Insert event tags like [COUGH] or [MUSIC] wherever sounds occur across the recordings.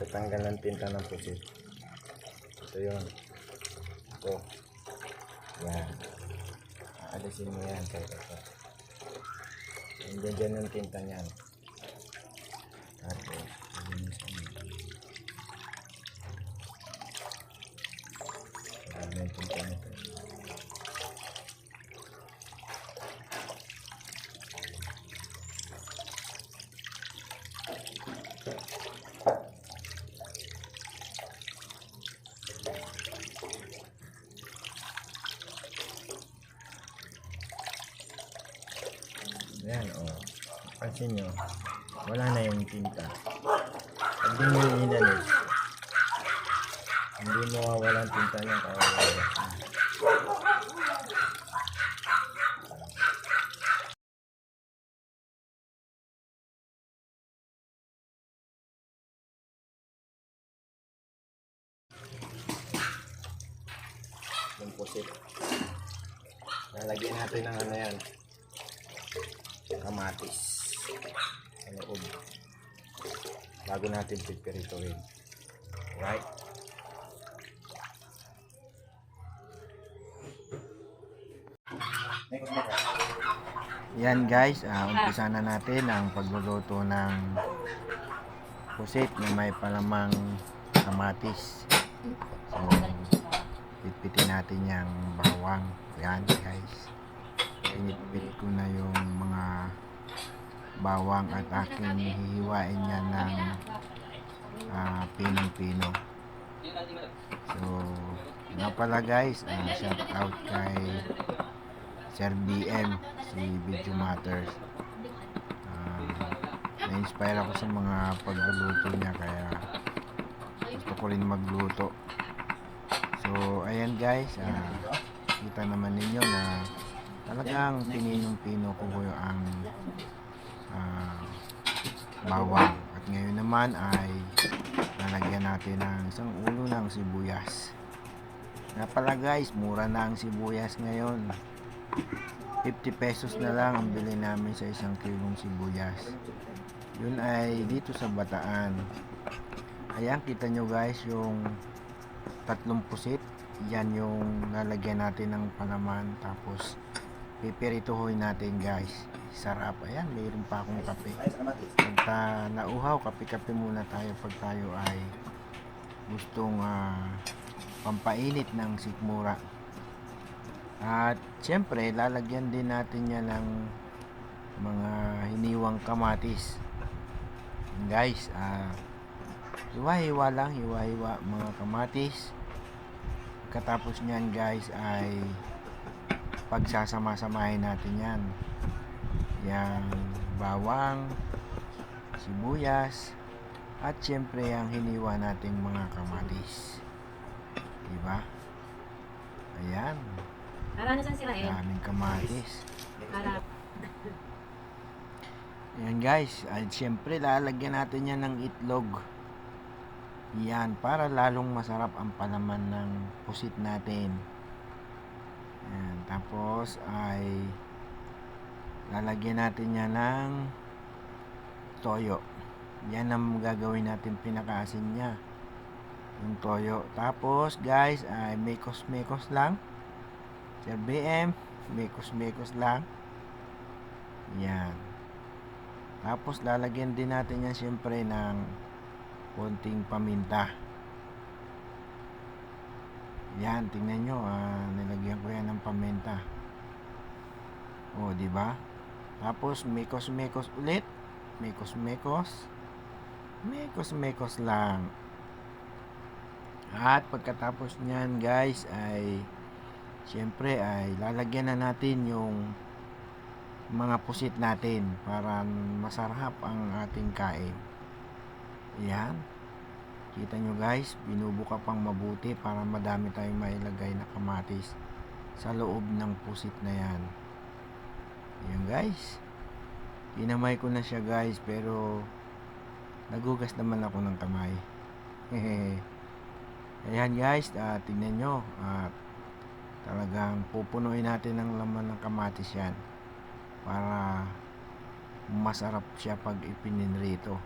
Tatanggal ng tinta ng pusit. Ito yun. Ito. Yan. Aalisin mo yan. Kaya ito. Nandiyan dyan yung tinta niyan. Tapos, linisan mo. Ayan yung tinta nito. Ayan, o. Oh. Pansin nyo, wala na yung tinta. Pag di mo inalis, hindi mo mawawala ang tinta niya kaya wala. Yung pusit. Lalagyan natin ng ano yan. Kamatis. Sa loob. Bago natin pipirituhin. Right? Yan guys, uh, umpisa na natin ang pagluluto ng pusit na may palamang kamatis. So, pitpitin natin yung bawang. Yan guys. Pinitpit ko na yung mga bawang at aking hihiwain yan ng ah, pinong-pino. So, nga pala guys, ah, shout out kay Sir BM, si Video Matters. Ah, na-inspire ako sa mga pagluluto niya kaya gusto ko rin magluto. So, ayan guys, ah, kita naman ninyo na talagang pininong-pino ko ko ang ah, bawang. At ngayon naman ay lalagyan natin ng isang ulo ng sibuyas. Nga pala guys, mura na ang sibuyas ngayon. 50 pesos na lang ang bili namin sa isang kilong sibuyas. Yun ay dito sa Bataan. Ayan, kita nyo guys yung tatlong pusit. Yan yung lalagyan natin ng palaman. Tapos, pipirituhoy natin guys. Sarap. Ayan, mayroon pa akong kape. Pagka nauhaw, kape-kape muna tayo pag tayo ay gustong ah, pampainit ng sikmura. At syempre, lalagyan din natin yan ng mga hiniwang kamatis. Guys, ah hiwa-hiwa lang, hiwa-hiwa mga kamatis. Katapos niyan guys ay pagsasama-samahin natin yan. Yang bawang, sibuyas, at syempre ang hiniwa nating mga kamatis. Diba? Ayan. Ara na saan sila eh? Daming kamatis. Ara. Ayan guys, at syempre lalagyan natin yan ng itlog. Yan, para lalong masarap ang palaman ng pusit natin. Ayan, tapos ay lalagyan natin yan ng toyo. Yan ang gagawin natin pinakaasin niya. Yung toyo. Tapos guys, ay mekos-mekos lang. Sir BM, mekos-mekos lang. Yan. Tapos lalagyan din natin yan siyempre ng konting paminta. Yan, tingnan nyo, ah, nilagyan ko yan ng paminta. O, di ba? Tapos mekos-mekos ulit. Mekos-mekos. Mekos-mekos lang. At pagkatapos niyan, guys, ay siyempre ay lalagyan na natin yung mga pusit natin para masarap ang ating kain. Yan. Kita nyo guys, binubuka pang mabuti para madami tayong mailagay na kamatis sa loob ng pusit na yan. Yan guys. Kinamay ko na siya guys pero nagugas naman ako ng kamay. [LAUGHS] Ayan guys, uh, tignan nyo. At talagang pupunuin natin ng laman ng kamatis yan para masarap siya pag ipininrito.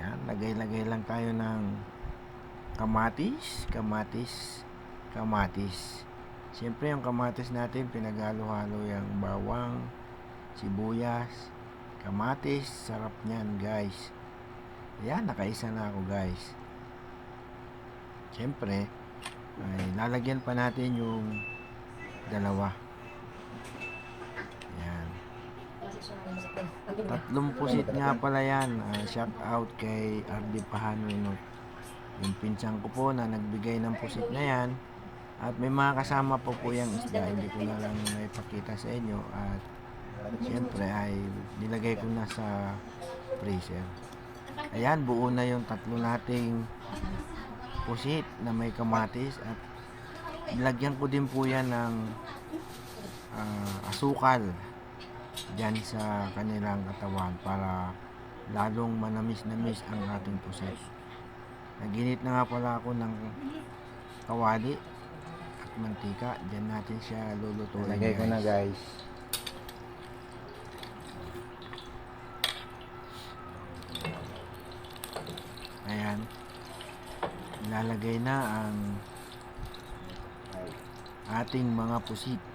Yan, lagay-lagay lang tayo ng kamatis, kamatis, kamatis. Siyempre yung kamatis natin pinaghalo-halo yung bawang, sibuyas, kamatis, sarap niyan guys. Yan, nakaisa na ako guys. Siyempre, ay lalagyan pa natin yung dalawa. Yan. Tatlong pusit nga pala yan. Ah, shout out kay RD Pahanunot. Yung pinsang ko po na nagbigay ng pusit na yan. At may mga kasama po po yung isda. Hindi ko na lang may pakita sa inyo. At siyempre ay nilagay ko na sa freezer. Ayan, buo na yung tatlo nating pusit na may kamatis. At nilagyan ko din po yan ng ah, asukal dyan sa kanilang katawan para lalong manamis-namis ang ating pusit. Naginit na nga pala ako ng kawali at mantika. Diyan natin siya lulutuin. Lagay ko na guys. Ayan. Ilalagay na ang ating mga pusit.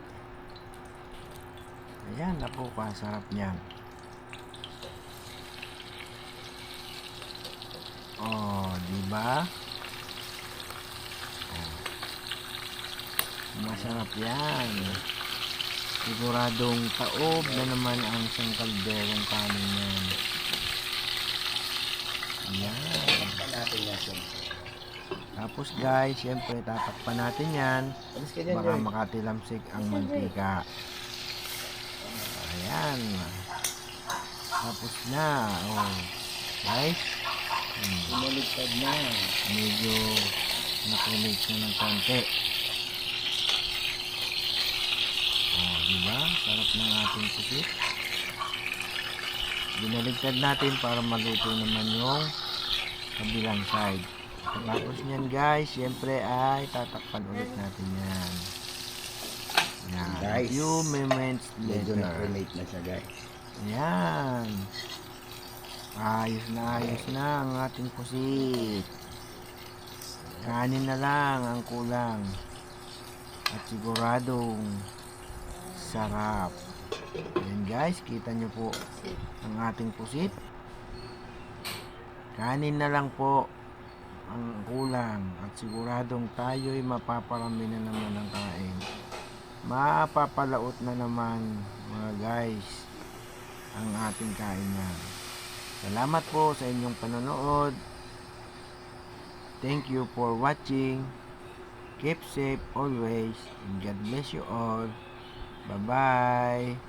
Ayan, napakasarap niyan. Oh, di ba? Oh. Masarap yan. Siguradong taob na naman ang isang kalderong kanin yan. Yan. natin yan. Tapos guys, syempre tatakpan natin yan. Baka Joy. makatilamsik ang mantika. Ayan. Tapos na. Oh. Guys. Hmm. Bumaliktad na. Medyo nakulit na ng konti. Oh, di ba? Sarap ng ating pusit. Binaligtad natin para maluto naman yung kabilang side. Pagkatapos niyan guys, syempre ay tatakpan ulit natin yan. Yan. Guys, few moments Medyo later. na-relate na siya guys. Yan. Ayos na ayos na ang ating pusit. Kanin na lang ang kulang. At siguradong sarap. Yan guys, kita nyo po ang ating pusit. Kanin na lang po ang kulang at siguradong tayo'y mapaparami na naman ng kain. Mapapalaot na naman mga guys ang ating kainan. Salamat po sa inyong panonood. Thank you for watching. Keep safe always and God bless you all. Bye-bye.